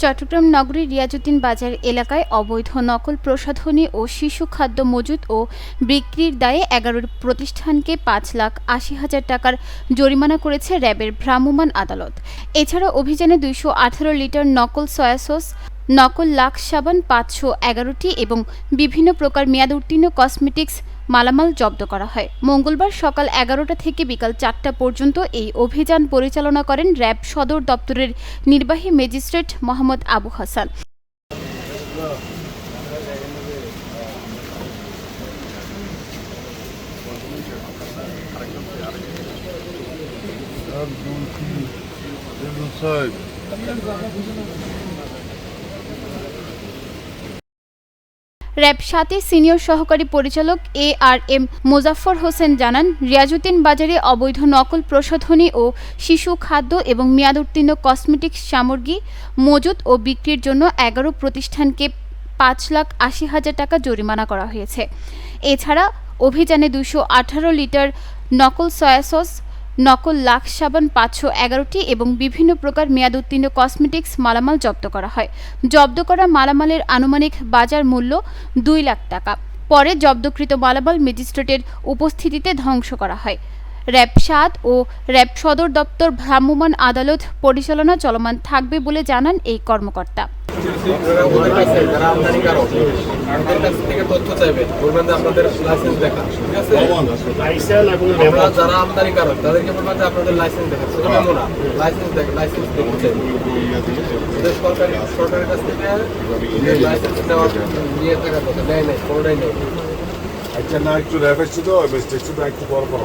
চট্টগ্রাম নগরীর রিয়াজুদ্দিন বাজার এলাকায় অবৈধ নকল প্রসাধনী ও শিশু খাদ্য মজুত ও বিক্রির দায়ে এগারো প্রতিষ্ঠানকে পাঁচ লাখ আশি হাজার টাকার জরিমানা করেছে র্যাবের ভ্রাম্যমাণ আদালত। এছাড়া অভিযানে দুইশো আঠারো লিটার নকল সয়া সস নকল লাখ সাবান, পাঁচশো এগারোটি এবং বিভিন্ন প্রকার মেয়াদ উত্তীর্ণ কসমেটিক্স মালামাল জব্দ করা হয়। মঙ্গলবার সকাল এগারোটা থেকে বিকাল চারটা পর্যন্ত এই অভিযান পরিচালনা করেন র্যাব সদর দপ্তরের নির্বাহী ম্যাজিস্ট্রেট মোহাম্মদ আবু হাসান। এক র্যাব সাতে সিনিয়র সহকারী পরিচালক A R M Mozaffar Hossain জানান রিয়াজুদ্দিন বাজারে অবৈধ নকল প্রসাধনী ও শিশু খাদ্য এবং মেয়াদ উত্তীর্ণ কসমেটিক্স সামগ্রী মজুত ও বিক্রির জন্য এগারো প্রতিষ্ঠানকে পাঁচ লাখ আশি হাজার টাকা জরিমানা করা হয়েছে। এছাড়া অভিযানে দুশো আঠারো লিটার নকল সয়া সস নকল লাখ সাবান পাঁচশো এগারোটি এবং বিভিন্ন প্রকার মেয়াদ উত্তীর্ণ কসমেটিক্স মালামাল জব্দ করা হয়। জব্দ করা মালামালের আনুমানিক বাজার মূল্য দুই লাখ টাকা। পরে জব্দকৃত মালামাল ম্যাজিস্ট্রেটের উপস্থিতিতে ধ্বংস করা হয়। র্যাব সাত ও র্যাব সদর দপ্তর ভ্রাম্যমাণ আদালত পরিচালনা চলমান থাকবে বলে জানান এই কর্মকর্তা। ওদের কাছে যারা কাছ থেকে তথ্য চাইবেন বলবেন যে আপনাদের লাইসেন্স দেখা ঠিক আছে যারা আমদানিকারক তাদেরকে বলবেন যে আপনাদের লাইসেন্স দেখা না লাইসেন্স দেখে লাইসেন্স সরকারের কাছ থেকে লাইসেন্স নেওয়ার নিয়ে থাকার কথা নাই নেই আচ্ছা একটু তো স্টেশনটা একটু বড় বড়